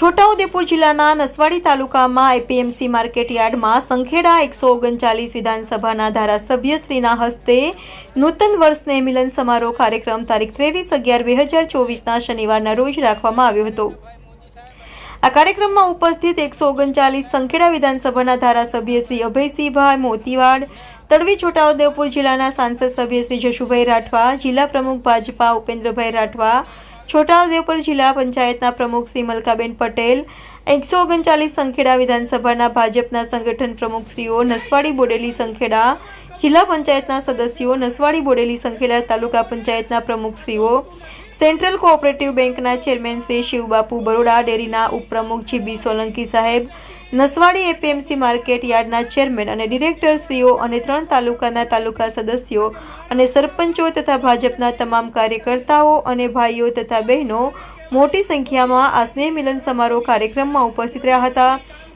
છોટાઉદેપુર જિલ્લાના નસવાડી તાલુકામાં APMC market યાર્ડમાં સંખેડા એકસો ઓગણચાલીસ વિધાનસભાના ધારાસભ્યશ્રીના હસ્તે નૂતન વર્ષ મિલન સમારોહ કાર્યક્રમ તારીખ ત્રેવીસ અગિયાર બે હજાર ચોવીસના શનિવારના રોજ રાખવામાં આવ્યો હતો. આ કાર્યક્રમમાં ઉપસ્થિત એકસો ઓગણચાલીસ સંખેડા વિધાનસભાના ધારાસભ્ય શ્રી અભયસિંહભાઈ મોતીવાડ, તડવી છોટાઉદેપુર જિલ્લાના સાંસદ સભ્ય શ્રી જશુભાઈ રાઠવા, જિલ્લા પ્રમુખ ભાજપા ઉપેન્દ્રભાઈ રાઠવા, છોટાઉદેપુર જિલ્લા પંચાયતના પ્રમુખ શ્રી મલકાબેન પટેલ એકસો ઓગણચાલીસ સંખેડા વિધાનસભાના ભાજપના સંગઠન પ્રમુખશ્રીઓ નસવાડી બોડેલી સંખેડા, જિલ્લા પંચાયતના સદસ્યો નસવાડી બોડેલી સંખેડા, તાલુકા પંચાયતના પ્રમુખશ્રીઓ સેન્ટ્રલ કોઓપરેટિવ બેંકના ચેરમેન શ્રી શિવબાપુ બરોડા, ડેરીના ઉપપ્રમુખ જીબી સોલંકી સાહેબ, નસવાડી એપીએમસી માર્કેટ યાર્ડના ચેરમેન અને ડિરેક્ટરશ્રીઓ અને ત્રણ તાલુકાના તાલુકા સદસ્યો અને સરપંચો તથા ભાજપના તમામ કાર્યકર્તાઓ અને ભાઈઓ તથા બહેનો મોટી સંખ્યામાં આ સ્નેહ મિલન સમારોહ કાર્યક્રમમાં ઉપસ્થિત રહ્યા હતા.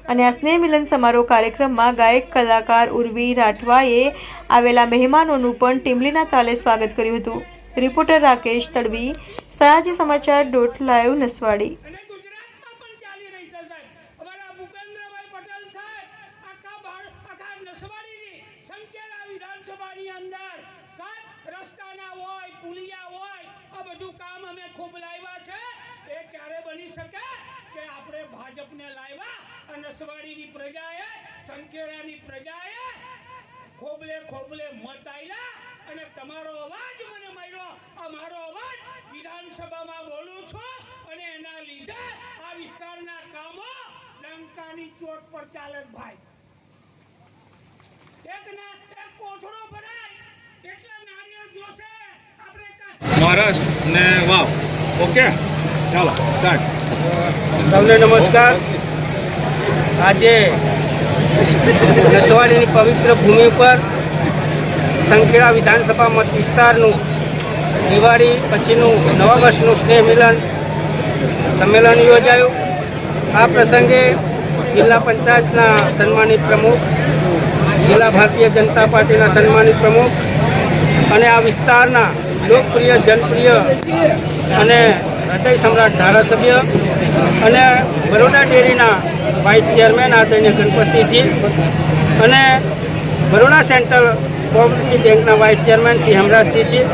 અને આ સ્નેહ મિલન સમારોહ કાર્યક્રમમાં ગાયક કલાકાર ઉર્વી રાઠવાએ આવેલા મહેમાનોનું પણ ટીમલીના તાલે સ્વાગત કર્યું હતું. રિપોર્ટર રાકેશ તડવી, સયાજી સમાચાર, ડોટ લાઈવ નસવાડી અને ગુજરાતમાં પણ ચાલી રહી છે સાહેબ અમારા ભૂપેન્દ્રભાઈ પટેલ સાહેબ આખા ભાર- આખા નસવાડીની સંકેલા વિધાનસભાની અંદર સાહેબ રસ્તાના હોય પુલિયા હોય આ બધું કામ અમે ખૂબ લાવ્યા છે એ ક્યારે બની શકે કે આપણે ભાજપને લાવ્યા અને સવાડીની પ્રજાએ સંકેલાની પ્રજાએ ખોબલે ખોબલે મત આવ્યા અને તમારો અવાજ મને મળ્યો આ મારો અવાજ વિધાનસભામાં બોલું છું અને એના લીધે આ વિસ્તારના કામો ડંકાની ચોટ પર ચાલે ભાઈ. એક ના એક કોથળો ભરાય, એટલા નારિયેળ જોશે. આપણે મહારાષ્ટ્ર ને વાવ. ઓકે? ચાલો સૌને નમસ્કાર. આજે નસવાડીની પવિત્ર ભૂમિ પર સંખેડા વિધાનસભા મત વિસ્તારનું દિવાળી પછીનું નવા વર્ષનું સ્નેહ મિલન સંમેલન યોજાયું. આ પ્રસંગે જિલ્લા પંચાયતના સન્માનિત પ્રમુખ, જિલ્લા ભારતીય જનતા પાર્ટીના સન્માનિત પ્રમુખ અને આ વિસ્તારના લોકપ્રિય, જનપ્રિય અને હૃદય સમ્રાટ ધારાસભ્ય અને બરોડા ડેરીના વાઇસ ચેરમેન આદરણીય ગણપતસિંહજી અને બરોડા સેન્ટ્રલ કોઓપરેટિવ બેંકના વાઇસ ચેરમેન શ્રી હેમરાજસિંહજી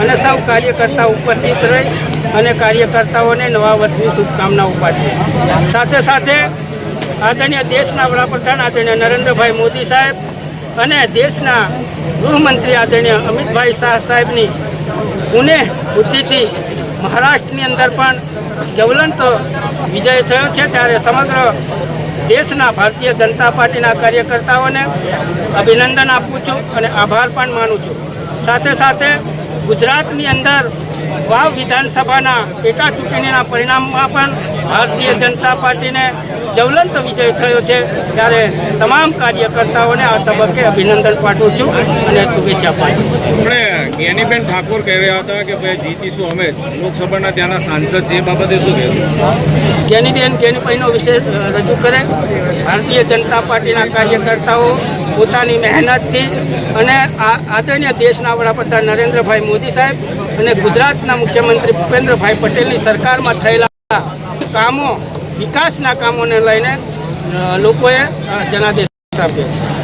અને સૌ કાર્યકર્તા ઉપસ્થિત રહી અને કાર્યકર્તાઓને નવા વર્ષની શુભકામનાઓ પાઠવી સાથે સાથે આદરણીય દેશના વડાપ્રધાન આદરણીય નરેન્દ્રભાઈ મોદી સાહેબ અને દેશના ગૃહમંત્રી આદરણીય અમિતભાઈ શાહ સાહેબની પુણે બુદ્ધિથી મહારાષ્ટ્રની અંદર પણ જ્વલંત વિજય થયો છે ત્યારે સમગ્ર દેશના ભારતીય જનતા પાર્ટીના કાર્યકર્તાઓને અભિનંદન આપું છું અને આભાર પણ માનું છું. સાથે સાથે ગુજરાતની અંદર વાવ વિધાનસભાના પેટા ચૂંટણીના પરિણામમાં પણ ભારતીય જનતા પાર્ટીને જ્વલંત વિજય થયો છે ત્યારે તમામ કાર્યકર્તાઓને આ તબક્કે અભિનંદન પાઠવું છું અને શુભેચ્છા પાઠવું જ્ઞાનીબેન ઠાકોર કહી રહ્યા હતા કે ભાઈ જીતીશું અમે લોકસભાના ત્યાંના સાંસદ છે, એ બાબતે શું કહેશું? જ્ઞાનીબેન કેનીભાઈનો વિષય રજૂ કરે, ભારતીય જનતા પાર્ટીના કાર્યકર્તાઓ પોતાની મહેનતથી અને આદરણીય દેશના વડાપ્રધાન નરેન્દ્રભાઈ મોદી સાહેબ અને ગુજરાતના મુખ્યમંત્રી ભૂપેન્દ્રભાઈ પટેલની સરકારમાં થયેલા કામો, વિકાસના કામોને લઈને લોકોએ જનાદેશ આપ્યો છે.